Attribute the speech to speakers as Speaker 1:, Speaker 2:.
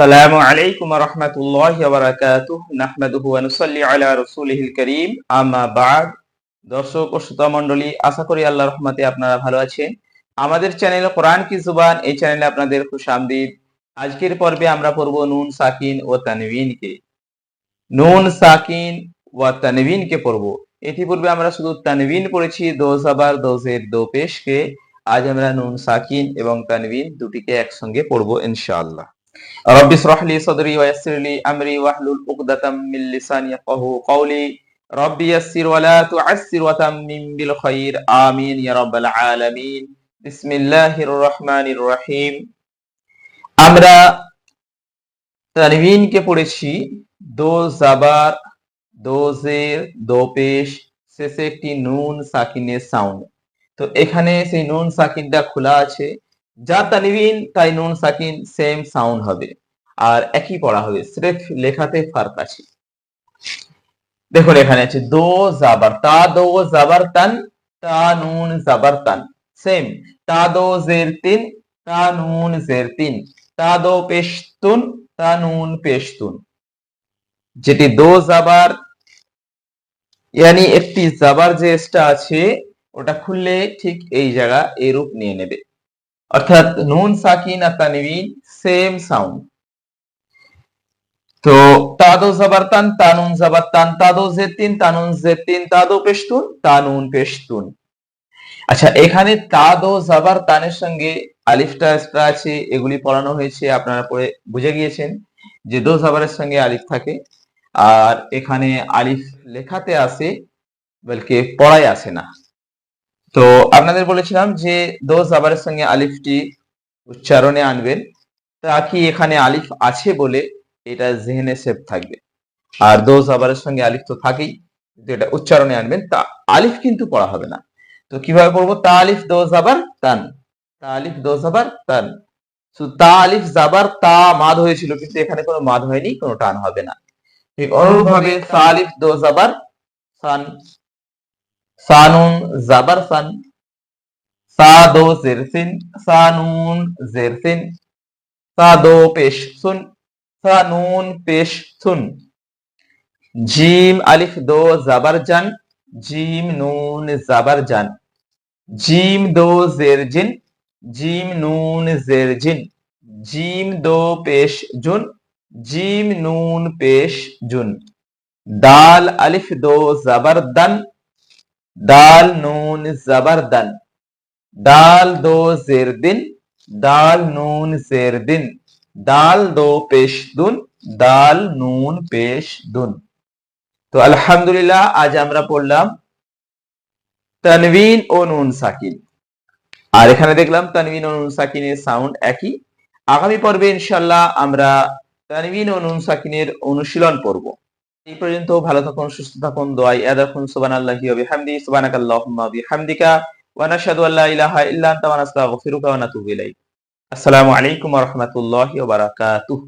Speaker 1: আসসালামু আলাইকুম রহমতুল্লাহ বারাকাতুহ। নাহমাদুহু ওয়া নুসাল্লি আলা রাসূলিহিল কারীম। আম্মা বাদ। দর্শক ও শ্রোতা মণ্ডলী, আশা করি আল্লাহর রহমতে আপনারা ভালো আছেন। আমাদের চ্যানেল কোরআন কি জুবান, এই চ্যানেলে আপনাদের খুশামদিদ আজকের পর্বে আমরা পড়ব নুন, সাকিন ও তানবিনকে। নুন, সাকিন ও তানবিনকে পড়ব। ইতিপূর্বে আমরা শুধু তানবিন পড়েছি দো জাবার দো পেশকে আজ আমরা নুন, সাকিন এবং তানবিন দুটিকে একসঙ্গে পড়ব ইনশাআল্লাহ। رب اشرح لي صدري ويسر لي امري واحلل عقدة من لساني يفقهوا قولي رب يسر ولا تعسر وتمم بالخير آمين يا رب العالمين بسم الله الرحمن الرحيم আমরা তানবিনকে পড়েছি দো জাবার দো জের দো পেশ শেষে একটি নুন সাকিনের সাউন্ড তো এখানে সেই নুন সাকিনটা খোলা আছে যা তানবিন তাই নুন, সাকিন, সেম সাউন্ড হবে। আর একই পড়া হবে, স্রেফ লেখাতে ফার্ক আছে দেখুন, এখানে আছে দো জাবার, তা দো জাবার তান, তা নুন জাবার তান। সেম, তা দো জের তিন, তা নুন জের তিন। তা দো পেশতুন, তা নুন পেশতুন। যেটি দো জাবার, ইয়ানি একটি জাবার যে আছে, ওটা খুললে ঠিক এই জায়গা এরূপ নিয়ে নেবে। অর্থাৎ নুন, সাকিন আর সেম সাউন্ড তো তাদো জাবারতান তানুন জাবারতান তাদো জেতিন তানুন জেতিন তাদো পেশতুন, তানুন পেশতুন। আচ্ছা এখানে তাদো জাবার তানের সঙ্গে আলিফটা এক্সট্রা আছে, এগুলি পড়ানো হয়েছে, আপনারা পড়ে বুঝে গিয়েছেন যে দো জাবারের সঙ্গে আলিফ থাকে। আর এখানে আলিফ লেখাতে আসে বলকে পড়ায় আসে না। তো আপনাদের বলেছিলাম যে দো জাবারের সঙ্গে আলিফটি উচ্চারণে আনবেন। তা কি এখানে আলিফ আছে বলে এটা জেহেনে সেভ থাকবে? আর দো জাবারের সঙ্গে আলিফ তো থাকেই কিন্তু এটা উচ্চারণে আনবেন। তা আলিফ কিন্তু পড়া হবে না। তো কীভাবে পড়ব? তা আলিফ দো জাবার তান। তা আলিফ দো জাবার তান। তা আলিফ জাবার তা মাদ হয়েছিল কিন্তু এখানে কোনো মাদ হয়নি কোনো টান হবে না। ঠিক অনুরূপ ভাবে সা আলিফ দো জাবার সান সানুন জাবার সান সা দো জেরসিন, সানুন জেরসিন সা দো পেশ সুন সা নুন পেশ সুন। জিম আলিফ দো জাবার জান, জিম নুন জাবার জান। জিম দো জের জিন জিম নুন জের জিন জিম দো পেশ জুন, জিম নুন পেশ জুন। দাল আলিফ দো জাবার দান দাল নুন জাবার দান দাল দো জের দিন দাল নুন জের দিন দাল দো পেশ দুন দাল নুন পেশ দুন তো আলহামদুলিল্লাহ আজ আমরা পড়লাম তানবিন ও নুন সাকিন আর এখানে দেখলাম তানবিন ও নুন সাকিনের সাউন্ড একই আগামী পর্বে ইনশাল্লাহ আমরা তানবিন ও নুন সাকিনের অনুশীলন পড়ব এই পর্যন্ত ভালো থাকুন, সুস্থ থাকুন, দোয়াই ইয়াদ রাখুন, সুবহানাল্লাহি ওয়া বিহামদি, সুবহানাকাল্লাহুম্মা বিহামদিকা, ওয়া নাশহাদু আল্লা ইলাহা ইল্লা আনতা ওয়া নাস্তাগফিরুকা ওয়া নাতুবু ইলাইক। আসসালামু আলাইকুম ওয়া রাহমাতুল্লাহি ওয়া বারাকাতুহু।